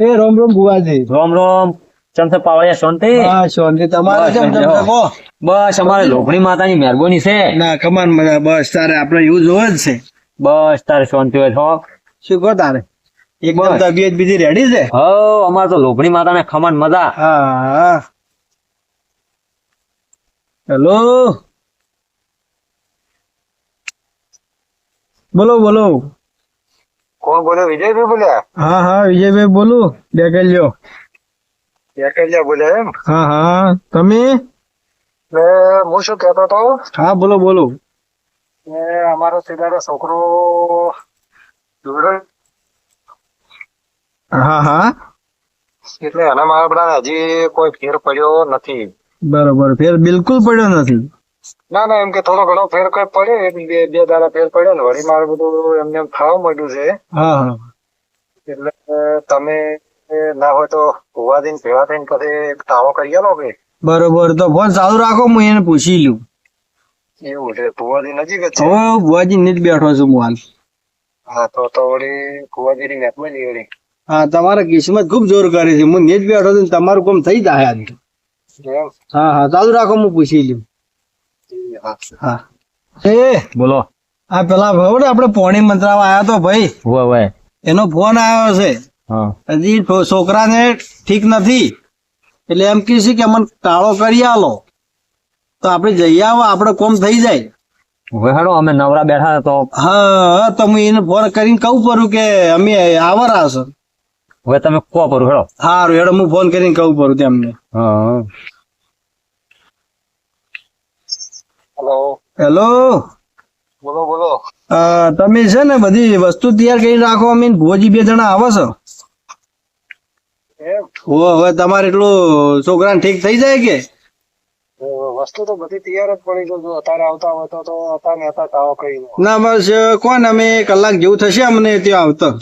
એ રોમ રોમ બુવાજી રોમ રોમ. ચમથે પાવળિયા શાંતિ? હા શાંતિ. તમારે બસ, કેમ શાંતિ બસ અમારે લોભણી માતાની મહેરબાની છે. ના કમાન મજા બસ તારે આપણે યુઝ હોય જ છે. બસ તારે શાંતિ હોય છો શું કહો તારે? એકદમ. તબિયત બીજી રેડી છે? હો અમારે તો લોભણી માતાને ખમણ મજા. હા. હા હેલો બોલો બોલો. કોણ બોલ્યો વિજયભાઈ બોલ્યા હા હા વિજયભાઈ બોલું. ડેકલ્યો ડેકલ્યા બોલ્યા એમ? હા હા. તમે? હું શું કહેતો હતો? હા બોલો બોલો. અમારો સીધારો છોકરો હા હા. એટલે એના મારા હજી કોઈ ફેર પડ્યો નથી. બરોબર. ફેર બિલકુલ પડ્યો નથી. ના ના એમ કે થોડો ઘણો ફેર કોઈ પડ્યો એક બે બે દાડા ફેર પડ્યો ને વળી મારું બધું એમને એમ થવા માંડ્યું છે. એટલે તમે ના હોય તો ભુવા દઈને ભેગા થઈને પછી તાવો કરી આલો કે? બરોબર તો ફોન ચાલુ રાખો હું એને પૂછી લઉં એવું છે ભુવાજી નજીક છે? હવે ભુવાજી ને જ બેઠો છું હું હાલ. હા તો તો વળી ભુવાજીની મેપ મળી વળી. હા તમારે કિસ્મત ખૂબ જોર કરે છે. હું ને બેઠો છું તમારું કામ થઈ જાય આજ હા હા ચાલુ રાખો હું પૂછી લઉં હા. એ બોલો. આ પેલા ખબર આપણે પોણી મંત્રાવા આવ્યો તો ભાઈ. હોય હોય એનો ફોન આવ્યો છે. હજી છોકરાને ઠીક નથી. એટલે એમ કહે છે કે અમને ટાળો કરી આલો. તો આપણે જઈ આવો આપણે કોમ થઈ જાય. હેડો અમે નવરા બેઠા તો. હા તો હું એને ફોન કરીને કહું પડું કે અમે આવરા છે. હવે તમે કો કરું હેડો. સારું હેડો હું ફોન કરીને કહું પડું તેમને. હા. હેલો હેલો બોલો બોલો. તમે છે ને બધી વસ્તુ તૈયાર કરી રાખો અમે ભોજી બે જણા આવો છો. હવે તમારે એટલું છોકરાને ઠીક થઈ જાય કે? વસ્તુ તો બધી તૈયાર જ પડી જો અત્યારે આવતા હોય તો તો અત્યારે અત્યારે તાવો કરી ના બસ કોણ અમે? કલાક જેવું થશે અમને ત્યાં આવતા.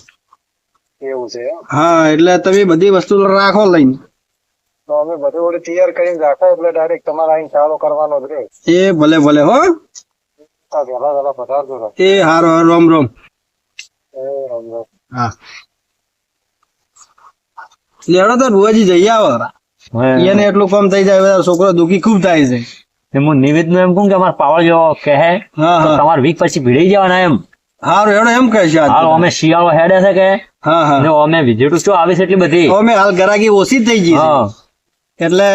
એવું છે હા એટલે તમે બધી વસ્તુ રાખો લઈને. તો અમે બધું બધું તૈયાર કરીને રાખો એટલે ડાયરેક્ટ તમારે અહીં ચાલો કરવાનો જ રે એ ભલે ભલે હો. એ હારો હારો રોમ રોમ. એ રામ રામ. હા. લેડો તો ભુવાજી જઈ આવો. એને એટલું કામ થઈ જાય બધા છોકરો દુખી ખૂબ થાય છે. હું નિવેદનું એમ કહું કે અમારે પાવર જેવો કહે હા તો હા. તમારે વીક પછી ભીડાઈ જવાના એમ. હારું હેડો એમ કહે છે અમે શિયાળો હેડે છે કે? હા હા. અમે વિઝિટ શું આવી છે એટલી બધી? અમે હાલ ગરાકી ઓછી થઈ ગઈ હા. છે એટલે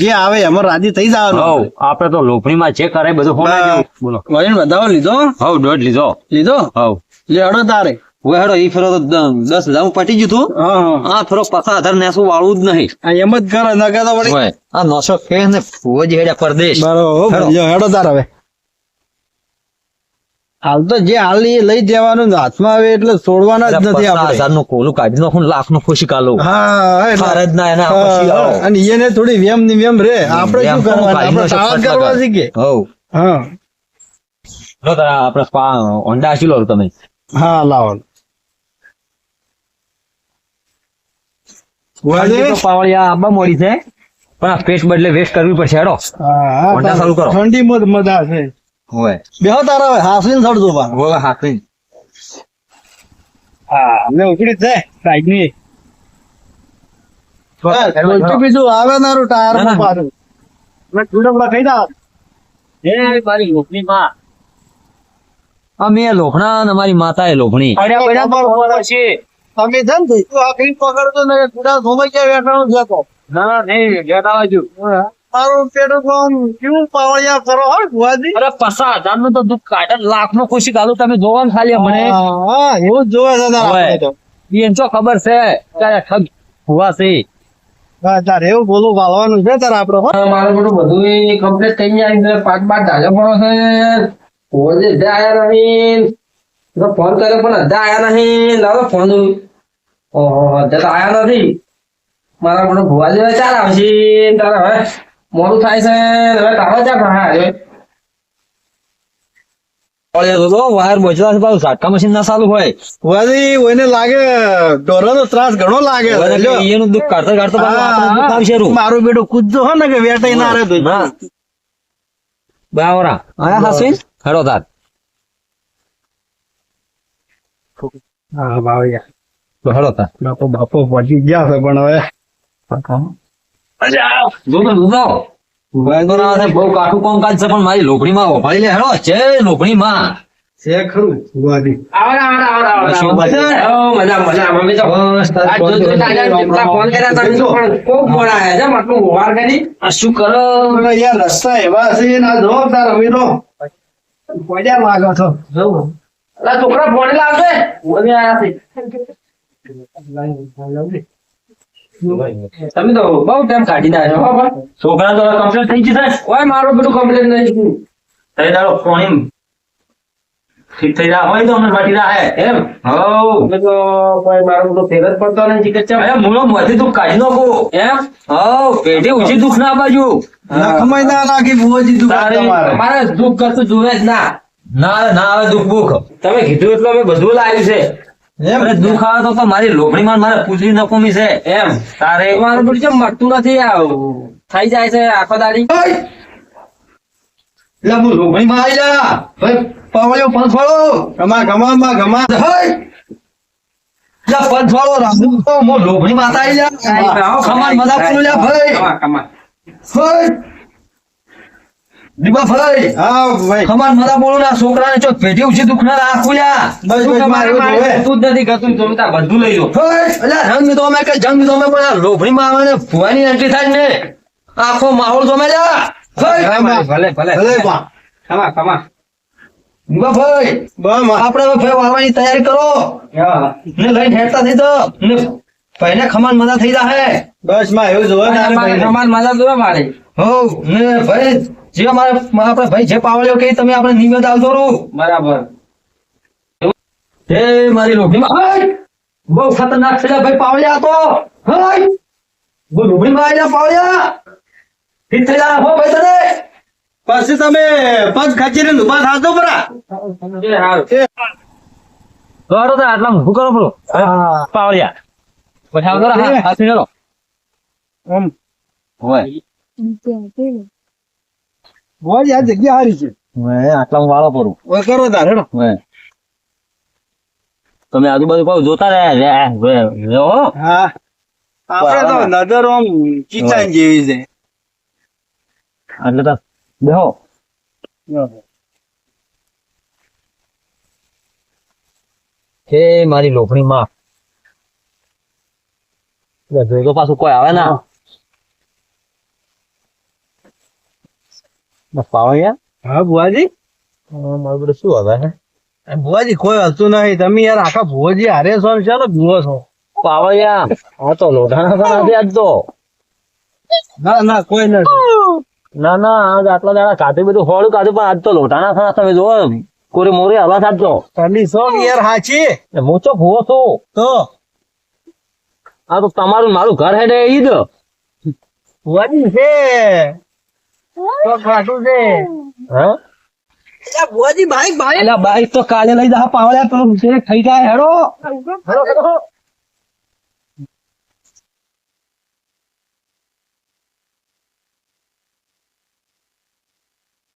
જે આવે એમાં રાજી થઈ જવાનું. હવ આપડે તો લોભણીમાં જે કરે બધું હોના બોલો. વજન વધારો લીધો? હવ દોઢ લીધો. લીધો? હવ. લે હેડો તારે. હવે ઈ ફેરો તો દસ હજાર હું પટી ગયું તું. આ ફેરો પાછા આધાર નેસું વાળું જ નહીં. આ એમ જ કરે નગર તો વળી. આ નશો કે ને ફોજ હેડ્યા પરદેશ. બરોબર હેડો તાર હવે. હાલ તો જે હાલ એ લઈ જવાનું હાથમાં આવે એટલે છોડવાના જ નથી આપણે. હજારનું કોલું કાઢી. નાખું લાખનું ખુશી કાલો. અને એને થોડી વેમની વેમ રે. આપણે શું કરવાનું? આપણે કરવા શીખે હા. આપણે હોન્ડા હસી લો તમે. હા લાવો. પાવળિયા આંબા મોડી છે. પણ આ પેસ્ટ બદલે વેસ્ટ કરવી પડશે હેડો. હોન્ડા ચાલુ કરો. ઠંડી મત મજા છે. હોય. બેહો તારા હવે હાસવીને સડજો પા હોય હાસવીન હા ને ઉકળી છે સાઈડની બોલતું બીજું આવે નારું ટાયરમાં ના. પાછું મેં ઠુંડા ખાઈ દા એ મારી લોભણી માં. અમે લોખણા અને મારી માતા એ લોખણી તમે છે ને તું આ કઈ પકડતો ને ગુડા ધોમાઈ ગયા વેઠાણું છે તો. ના ના નહીં લેતા આવજો મારું પેટ કોણ કેવું પાવળિયા કરો હો ભુવાજી? અરે પચાસ હજારનું તો દુઃખ કાઢે. લાખ નો ખુશી કાઢું. તમે જોવા ને ખાલી મને હા એવું જ જોવે છે તારા તો. ખબર છે? કે ઠગ ભુવા છે તારે એવું બોલું વાળવાનું છે તારે આપડે મારું બધું બધું કમ્પ્લીટ થઈ જાય. પાંચ પાંચ ધાજો પડો છે. અડધા આયા નહીં. તો ફોન કર્યો પણ અડધા આયા નહીં. લાવો ફોન ઓહો અડધા તો આયા નથી. મારા મને ભુવા જેવા ચાલ આવશે. તારે હવે મોડું થાય છે હવે તારો ચા ભરા હવે વાયર બચતા છે પાછું ઝાટકા મશીન ના ચાલુ હોય. વળી ઓને લાગે ઢોરાનો ત્રાસ ઘણો લાગે છે. એનું દુઃખ કાઢતા કાઢતા. મારું બેટું કૂદજો હો ને કે વેટાઈ ના રે તો. બાવરા. આયા હાસવીન હેડો તાર. હા ભાવયા તો હેડો તાર. બાપો બાપો પહોંચી ગયા છે પણ હવે. ના બહુ કાઠું કામકાજ છે પણ મારી લોકડીમાં વફાળી લે હેડો છે છે ખરું મજા, મજા. આ જો- જો તાજા ફોન કર્યા તો પણ ફોન આયા છે. આટલું વાર કરી. આ શું કરો? યાર રસ્તા એવા છે ના જવાબદાર અમે તો. પડ્યા લાગો છો. અલા, છોકરા ફોન લાવજે. આયા છે. તમે તો બહુ ટાઈમ કાઢી નાખ્યો હો. છોકરા તો કમ્પ્લીટ થઈ જશે ઓય મારો બધું કમ્પ્લેટ નહીં થઈ તારો ફોન ઠીક થઈ રહ્યા હોય તો અમને બાટી રહે એમ? હો તો કોઈ મારો બધો ફેર જ પડતો નહીં કે છે. અરે મૂળો મોથી તું કાઢી નાખો. એમ? હો પેઢી ઊંચી દુઃખ ના બાજુ. નખમય ના નાખી બોજી દુકાન તમારે. મારે દુઃખ કરતું જોવે જ ના. ના ના આવે દુઃખ બુખ તમે કીધું એટલે અમે બધું લાવ્યું છે. એમ? અરે દુઃખ આવે તો તો મારી લોભણીમાં મારે પૂછડી નકોમી છે. એમ તારે મારું બધું ચમ મળતું નથી થઈ જાય છે આખો દાડી. એટલે હું લોભણીમાં આવી જા. ભાઈ પાવળિયો પંચવાળો ગમા ગમા માં ગમા. હઈ જા રામુ. તો લોભણી માતા આવી જા. ખમાન મજા પૂરું ભાઈ. હઈ દીપા ભાઈ હા ભાઈ. ખમાન મજા બોલું ના છોકરાને ચો પેટી ઉછી દુઃખ ના બસ બસ મારે એવું મારે. જ નથી કરતું તમે બધું લઈ લો. અલ્યા રંગ તો અમે કે જંગ તો અમે પણ આ લોભણીમાં આવે ને ભુવાની એન્ટ્રી થાય ને. આખો માહોલ તો અમે લ્યા. હઈ હા, માં. ભલે ભલે. ભલે માં. કમા કમા ભાઈ બસ આપણે હવે ભાઈ વાળવાની તૈયારી કરો. ને લઈને હેરતા થઈ તો ને ભાઈને ખમાન મજા થઈ જાહે. બસમાં એવું જોવે ને મારે ભાઈને. મજા જોવે મારી. હો ને ભાઈ જે અમારે આપણા ભાઈ જે પાવળ્યો કે તમે આપણે નિવેદ આવતો રહો બરાબર. હે મારી લોભીમાં બહુ ખતરનાક છે ભાઈ પાવળ્યા તો. હઈ! બહુ લોભીમાં આયા પાવળ્યા. ઠીક થઈ જા હો ભાઈ તને. પછી તમે પગ ખચીને ઊભા થાશો પરા. એ હારું. કરો તો આટલા શું કરો પેલો. પાવળ્યા. પછી આવતો રહો, હાથ હોય. જગ્યા હારી છે. આટલા વાળો પડું ઓય કરો તારે તમે આજુબાજુ કહો જોતા રહ્યા હો. આપણે તો નજર આમ ચીચાન જેવી છે. એટલે તો બેહો. હે મારી લોખણી માં. જોઈ તો પાછું કોઈ આવે ના. બસ હા ભુવાજી? મારું બધું શું હવે હે એ કોઈ હલતું નહીં. તમે યાર આખા ભુવાજી હારે છો ને ચાલો જુઓ છો. પાવળિયા આ તો લોઢાના તો નથી આજ તો. ના ના કોઈ નથી ના ના આજ આટલા દાડા કાઢી બધું હોળું કાઢ્યું પણ આજ તો લોઢાના થણા તમે જોવો કોરી મોરી હવા સાચો ઠંડી સો યાર હાચી? મોચો ભૂવો છું. તો? આ તો તમારું મારું ઘર હેડે ઈ જ ભુવાજી છે તો ખાટું છે. હા? બાઈક તો કાલે લઈ જા પાવડ્યા તો થઈ જાય હેડો. હેડો હેડો